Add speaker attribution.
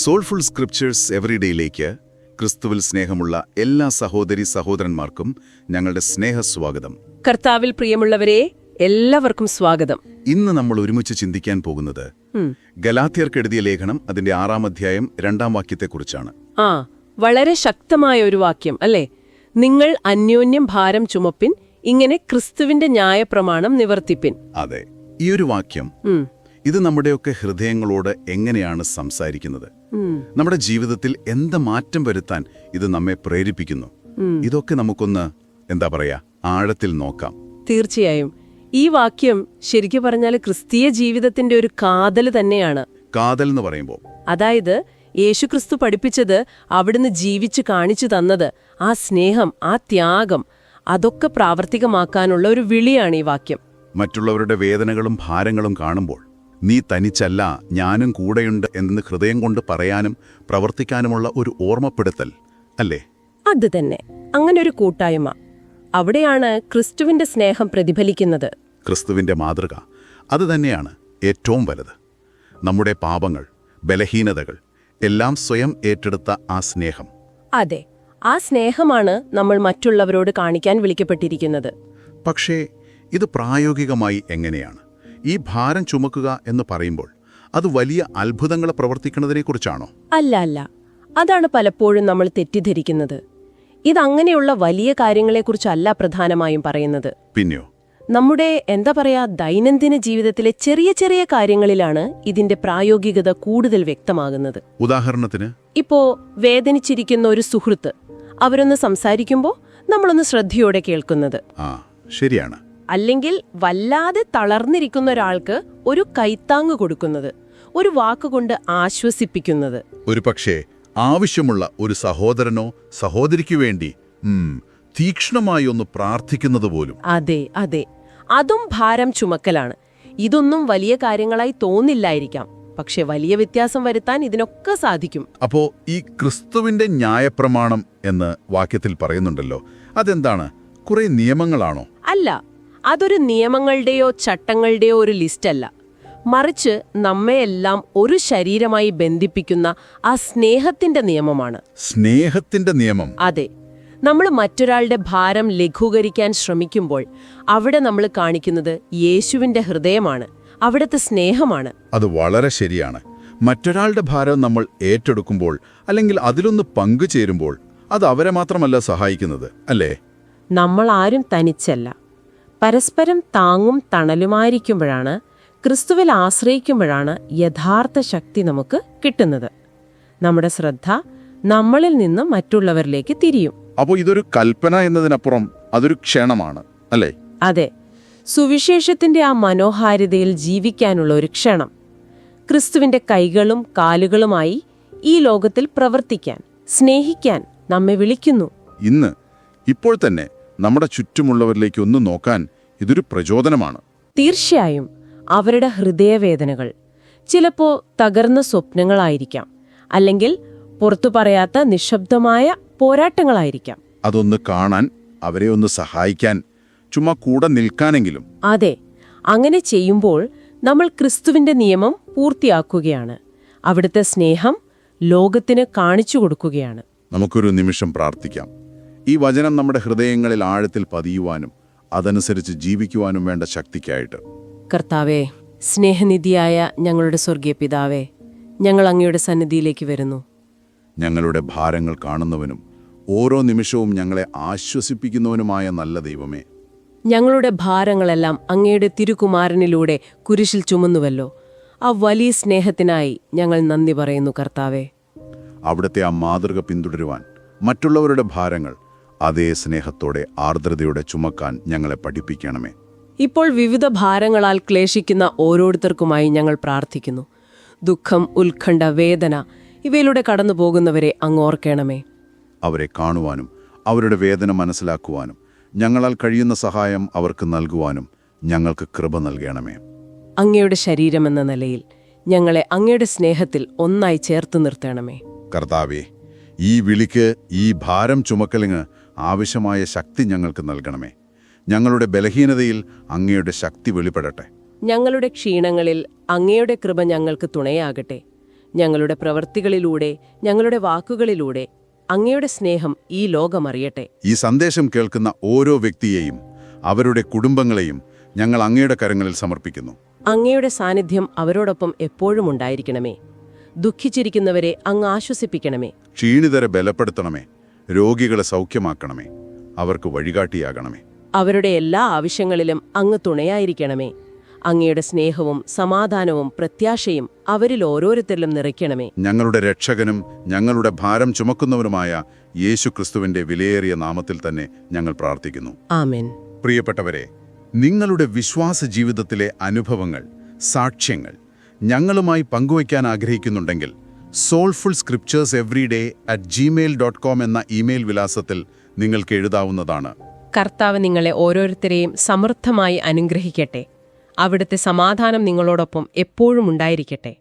Speaker 1: Soulful scriptures എവറിഡേയിലേക്ക് ക്രിസ്തുവിൽ സ്നേഹമുള്ള എല്ലാ സഹോദരി സഹോദരന്മാർക്കും ഞങ്ങളുടെ സ്നേഹസ്വാഗതം
Speaker 2: കർത്താവിൽ പ്രിയമുള്ളവരെ എല്ലാവർക്കും സ്വാഗതം.
Speaker 1: ഇന്ന് നമ്മൾ ഒരുമിച്ച് ചിന്തിക്കാൻ പോകുന്നത് ഗലാത്തിയർക്കെഴുതിയ ലേഖനം അതിന്റെ ആറാം അധ്യായം രണ്ടാം വാക്യത്തെക്കുറിച്ചാണ്.
Speaker 2: ആ വളരെ ശക്തമായ ഒരു വാക്യം അല്ലേ? നിങ്ങൾ അന്യോന്യം ഭാരം ചുമപ്പിൻ ഇങ്ങനെ ക്രിസ്തുവിന്റെ ന്യായപ്രമാണം നിവർത്തിപ്പിൻ.
Speaker 1: അതെ ഈ ഒരു വാക്യം ഇത് നമ്മുടെയൊക്കെ ഹൃദയങ്ങളോട് എങ്ങനെയാണ് സംസാരിക്കുന്നത്? നമ്മുടെ ജീവിതത്തിൽ എന്ത് മാറ്റം വരുത്താൻ ഇത് നമ്മെ പ്രേരിപ്പിക്കുന്നു? ഇതൊക്കെ നമുക്കൊന്ന് എന്താ പറയാ ആഴത്തിൽ നോക്കാം.
Speaker 2: തീർച്ചയായും. ഈ വാക്യം ശരിക്കു പറഞ്ഞാൽ ക്രിസ്തീയ ജീവിതത്തിന്റെ ഒരു കാതൽ തന്നെയാണ്.
Speaker 1: കാതൽ എന്ന് പറയുമ്പോൾ.
Speaker 2: അതായത് യേശുക്രിസ്തു പഠിപ്പിച്ചത് അവിടുന്ന് ജീവിച്ച് കാണിച്ചു തന്നത് ആ സ്നേഹം ആ ത്യാഗം അതൊക്കെ പ്രാവർത്തികമാക്കാനുള്ള ഒരു വിളിയാണ് ഈ വാക്യം.
Speaker 1: മറ്റുള്ളവരുടെ വേദനകളും ഭാരങ്ങളും കാണുമ്പോൾ നീ തനിച്ചല്ല ഞാനും കൂടെയുണ്ട് എന്ന് ഹൃദയം കൊണ്ട് പറയാനും പ്രവർത്തിക്കാനുമുള്ള ഒരു ഓർമ്മപ്പെടുത്തൽ അല്ലേ?
Speaker 2: അത് തന്നെ. അങ്ങനെ ഒരു കൂട്ടായ്മ. അവിടെയാണ് ക്രിസ്തുവിന്റെ സ്നേഹം പ്രതിഫലിക്കുന്നത്.
Speaker 1: ക്രിസ്തുവിന്റെ മാതൃക. അത് തന്നെയാണ് ഏറ്റവും വലുത്. നമ്മുടെ പാപങ്ങൾ ബലഹീനതകൾ എല്ലാം സ്വയം ഏറ്റെടുത്ത ആ സ്നേഹം.
Speaker 2: അതെ. ആ സ്നേഹമാണ് നമ്മൾ മറ്റുള്ളവരോട് കാണിക്കാൻ വിളിക്കപ്പെട്ടിരിക്കുന്നത്.
Speaker 1: പക്ഷേ ഇത് പ്രായോഗികമായി എങ്ങനെയാണ്? ഈ ഭാരം ചുമക്കുക എന്ന് പറയുമ്പോൾ അത് വലിയ അത്ഭുതങ്ങൾ പ്രവർത്തിക്കുന്നതിനെക്കുറിച്ചാണോ?
Speaker 2: അല്ല അല്ല. അതാണ് പലപ്പോഴും നമ്മൾ തെറ്റിദ്ധരിക്കുന്നത്. ഇതങ്ങനെയുള്ള വലിയ കാര്യങ്ങളെക്കുറിച്ചല്ല പ്രധാനമായും പറയുന്നത്.
Speaker 1: പിന്നെയോ?
Speaker 2: നമ്മുടെ എന്താ പറയാ ദൈനംദിന ജീവിതത്തിലെ ചെറിയ ചെറിയ കാര്യങ്ങളിലാണ് ഇതിന്റെ പ്രായോഗികത കൂടുതൽ വ്യക്തമാകുന്നത്.
Speaker 1: ഉദാഹരണത്തിന്?
Speaker 2: ഇപ്പോ വേദനിച്ചിരിക്കുന്ന ഒരു സുഹൃത്ത് അവരൊന്ന് സംസാരിക്കുമ്പോൾ നമ്മളൊന്ന് ശ്രദ്ധയോടെ കേൾക്കുന്നത്.
Speaker 1: ആ ശരിയാണ്.
Speaker 2: അല്ലെങ്കിൽ വല്ലാതെ തളർന്നിരിക്കുന്ന ഒരാൾക്ക് ഒരു കൈത്താങ് കൊടുക്കുന്നത് ഒരു വാക്കുകൊണ്ട് ആശ്വസിപ്പിക്കുന്നത്.
Speaker 1: ഒരു പക്ഷേ ആവശ്യമുള്ള ഒരു സഹോദരനോ സഹോദരിക്കു വേണ്ടി തീക്ഷണമായി ഒന്ന് പ്രാർത്ഥിക്കുന്നത് പോലും.
Speaker 2: അതെ അതെ. അതും ഭാരം ചുമക്കലാണ്. ഇതൊന്നും വലിയ കാര്യങ്ങളായി തോന്നില്ലായിരിക്കാം. പക്ഷെ വലിയ വ്യത്യാസം വരുത്താൻ ഇതിനൊക്കെ സാധിക്കും.
Speaker 1: അപ്പോ ഈ ക്രിസ്തുവിന്റെ ന്യായപ്രമാണം എന്ന് വാക്യത്തിൽ പറയുന്നുണ്ടല്ലോ. അതെന്താണ്? കുറെ നിയമങ്ങളാണോ?
Speaker 2: അല്ല അതൊരു നിയമങ്ങളുടെയോ ചട്ടങ്ങളുടെയോ ഒരു ലിസ്റ്റല്ല. മറിച്ച് നമ്മയെല്ലാം ഒരു ശരീരമായി ബന്ധിപ്പിക്കുന്ന ആ സ്നേഹത്തിന്റെ നിയമമാണ്.
Speaker 1: സ്നേഹത്തിന്റെ നിയമം.
Speaker 2: അതെ നമ്മൾ മറ്റൊരാളുടെ ഭാരം ലഘൂകരിക്കാൻ ശ്രമിക്കുമ്പോൾ അവിടെ നമ്മൾ കാണിക്കുന്നത് യേശുവിന്റെ ഹൃദയമാണ് അവിടുത്തെ സ്നേഹമാണ്.
Speaker 1: അത് വളരെ ശരിയാണ്. മറ്റൊരാളുടെ ഭാരം നമ്മൾ ഏറ്റെടുക്കുമ്പോൾ അല്ലെങ്കിൽ അതിലൊന്ന് പങ്കുചേരുമ്പോൾ അത് അവരെ മാത്രമല്ല സഹായിക്കുന്നത് അല്ലേ?
Speaker 2: നമ്മൾ ആരും തനിച്ചല്ല. പരസ്പരം താങ്ങും തണലുമായിരിക്കുമ്പോഴാണ് ക്രിസ്തുവിൽ ആശ്രയിക്കുമ്പോഴാണ് യഥാർത്ഥ ശക്തി നമുക്ക് കിട്ടുന്നത്. നമ്മുടെ ശ്രദ്ധ നമ്മളിൽ നിന്ന് മറ്റുള്ളവരിലേക്ക് തിരിയും.
Speaker 1: അപ്പോൾ ഇതൊരു കൽപ്പന എന്നതിനപ്പുറം അതൊരു ക്ഷണമാണ് അല്ലേ?
Speaker 2: അതെ. സുവിശേഷത്തിന്റെ ആ മനോഹാരിതയിൽ ജീവിക്കാനുള്ള ഒരു ക്ഷണം. ക്രിസ്തുവിന്റെ കൈകളും കാലുകളുമായി ഈ ലോകത്തിൽ പ്രവർത്തിക്കാൻ സ്നേഹിക്കാൻ നമ്മെ വിളിക്കുന്നു.
Speaker 1: ഇന്ന് ഇപ്പോൾ തന്നെ നമ്മുടെ ചുറ്റുമുള്ളവരിലേക്ക് ഒന്ന് നോക്കാൻ ഇതൊരു പ്രചോദനമാണ്.
Speaker 2: തീർച്ചയായും അവരുടെ ഹൃദയവേദനകൾ ചിലപ്പോൾ തകർന്ന സ്വപ്നങ്ങളായിരിക്കാം അല്ലെങ്കിൽ പുറത്തു പറയാത്ത നിശബ്ദമായ പോരാട്ടങ്ങളായിരിക്കാം.
Speaker 1: അതൊന്ന് കാണാൻ അവരെ ഒന്ന് സഹായിക്കാൻ ചുമ്മാ കൂടെ നിൽക്കാനെങ്കിലും.
Speaker 2: അതെ അങ്ങനെ ചെയ്യുമ്പോൾ നമ്മൾ ക്രിസ്തുവിന്റെ നിയമം പൂർത്തിയാക്കുകയാണ്. അവിടുത്തെ സ്നേഹം ലോകത്തിന് കാണിച്ചു കൊടുക്കുകയാണ്.
Speaker 1: നമുക്കൊരു നിമിഷം പ്രാർത്ഥിക്കാം. ഈ വചനം നമ്മുടെ ഹൃദയങ്ങളിൽ ആഴത്തിൽ പതിയുവാനും അതനുസരിച്ച് ജീവിക്കുവാനും വേണ്ട ശക്തിക്കായിട്ട്.
Speaker 2: കർത്താവേ സ്നേഹനിധിയായ ഞങ്ങളുടെ സ്വർഗീയ പിതാവേ ഞങ്ങൾ അങ്ങയുടെ സന്നിധിയിലേക്ക് വരുന്നു.
Speaker 1: ഞങ്ങളുടെ ഭാരങ്ങൾ കാണുന്നവനും ഓരോ നിമിഷവും ഞങ്ങളെ ആശ്വസിപ്പിക്കുന്നവനുമായ നല്ല ദൈവമേ.
Speaker 2: ഞങ്ങളുടെ ഭാരങ്ങളെല്ലാം അങ്ങയുടെ തിരുകുമാരനിലൂടെ കുരിശിൽ ചുമന്നുവല്ലോ. ആ വലിയ സ്നേഹത്തിനായി ഞങ്ങൾ നന്ദി പറയുന്നു കർത്താവേ.
Speaker 1: അവിടുത്തെ ആ മാതൃക പിന്തുടരുവാൻ മറ്റുള്ളവരുടെ ഭാരങ്ങൾ അതേ സ്നേഹത്തോടെ ആർദ്രതയോടെ ചുമക്കാൻ ഞങ്ങളെ പഠിപ്പിക്കണമേ.
Speaker 2: ഇപ്പോൾ വിവിധ ഭാരങ്ങളാൽ ക്ലേശിക്കുന്ന ഓരോരുത്തർക്കുമായി ഞങ്ങൾ പ്രാർത്ഥിക്കുന്നു. ദുഃഖം ഉത്കണ്ഠ വേദന ഇവയിലൂടെ കടന്നു പോകുന്നവരെ അങ്ങോർക്കണമേ
Speaker 1: അവരെ കാണുവാനും അവരുടെ വേദന മനസ്സിലാക്കുവാനും ഞങ്ങളാൽ കഴിയുന്ന സഹായം അവർക്ക് നൽകുവാനും ഞങ്ങൾക്ക് കൃപ നൽകണമേ.
Speaker 2: അങ്ങയുടെ ശരീരമെന്ന നിലയിൽ ഞങ്ങളെ അങ്ങയുടെ സ്നേഹത്തിൽ ഒന്നായി ചേർത്ത് നിർത്തണമേ.
Speaker 1: കർത്താവേ ഈ വിളിക്ക് ഈ ഭാരം ചുമക്കലിന് ആവശ്യമായ ശക്തി ഞങ്ങൾക്ക് നൽകണമേ. ഞങ്ങളുടെ ബലഹീനതയിൽ അങ്ങയുടെ ശക്തി വെളിപ്പെടട്ടെ.
Speaker 2: ഞങ്ങളുടെ ക്ഷീണങ്ങളിൽ അങ്ങയുടെ കൃപ ഞങ്ങൾക്ക് തുണയാകട്ടെ. ഞങ്ങളുടെ പ്രവൃത്തികളിലൂടെ ഞങ്ങളുടെ വാക്കുകളിലൂടെ അങ്ങയുടെ സ്നേഹം ഈ ലോകമറിയട്ടെ
Speaker 1: ഈ സന്ദേശം കേൾക്കുന്ന ഓരോ വ്യക്തിയെയും അവരുടെ കുടുംബങ്ങളെയും ഞങ്ങൾ അങ്ങയുടെ കരങ്ങളിൽ സമർപ്പിക്കുന്നു.
Speaker 2: അങ്ങയുടെ സാന്നിധ്യം അവരോടൊപ്പം എപ്പോഴും ഉണ്ടായിരിക്കണമേ. ദുഃഖിച്ചിരിക്കുന്നവരെ അങ്ങ് ആശ്വസിപ്പിക്കണമേ.
Speaker 1: ക്ഷീണിതരെ ബലപ്പെടുത്തണമേ. രോഗികളെ സൗഖ്യമാക്കണമേ. അവർക്ക് വഴികാട്ടിയാകണമേ.
Speaker 2: അവരുടെ എല്ലാ ആവശ്യങ്ങളിലും അങ്ങ് തുണയായിരിക്കണമേ. അങ്ങയുടെ സ്നേഹവും സമാധാനവും പ്രത്യാശയും അവരിൽ ഓരോരുത്തരിലും നിറയ്ക്കണമേ.
Speaker 1: ഞങ്ങളുടെ രക്ഷകനും ഞങ്ങളുടെ ഭാരം ചുമക്കുന്നവനുമായ യേശു ക്രിസ്തുവിന്റെ വിലയേറിയ നാമത്തിൽ തന്നെ ഞങ്ങൾ പ്രാർത്ഥിക്കുന്നു.
Speaker 2: ആമേൻ.
Speaker 1: പ്രിയപ്പെട്ടവരെ നിങ്ങളുടെ വിശ്വാസ ജീവിതത്തിലെ അനുഭവങ്ങൾ സാക്ഷ്യങ്ങൾ ഞങ്ങളുമായി പങ്കുവയ്ക്കാൻ ആഗ്രഹിക്കുന്നുണ്ടെങ്കിൽ soulful scriptures every day at Gmail dot com എന്ന ഇമെയിൽ വിലാസത്തിൽ നിങ്ങൾക്ക് എഴുതാവുന്നതാണ്.
Speaker 2: കർത്താവ് നിങ്ങളെ ഓരോരുത്തരെയും സമൃദ്ധമായി അനുഗ്രഹിക്കട്ടെ. അവിടുത്തെ സമാധാനം നിങ്ങളോടൊപ്പം എപ്പോഴും ഉണ്ടായിരിക്കട്ടെ.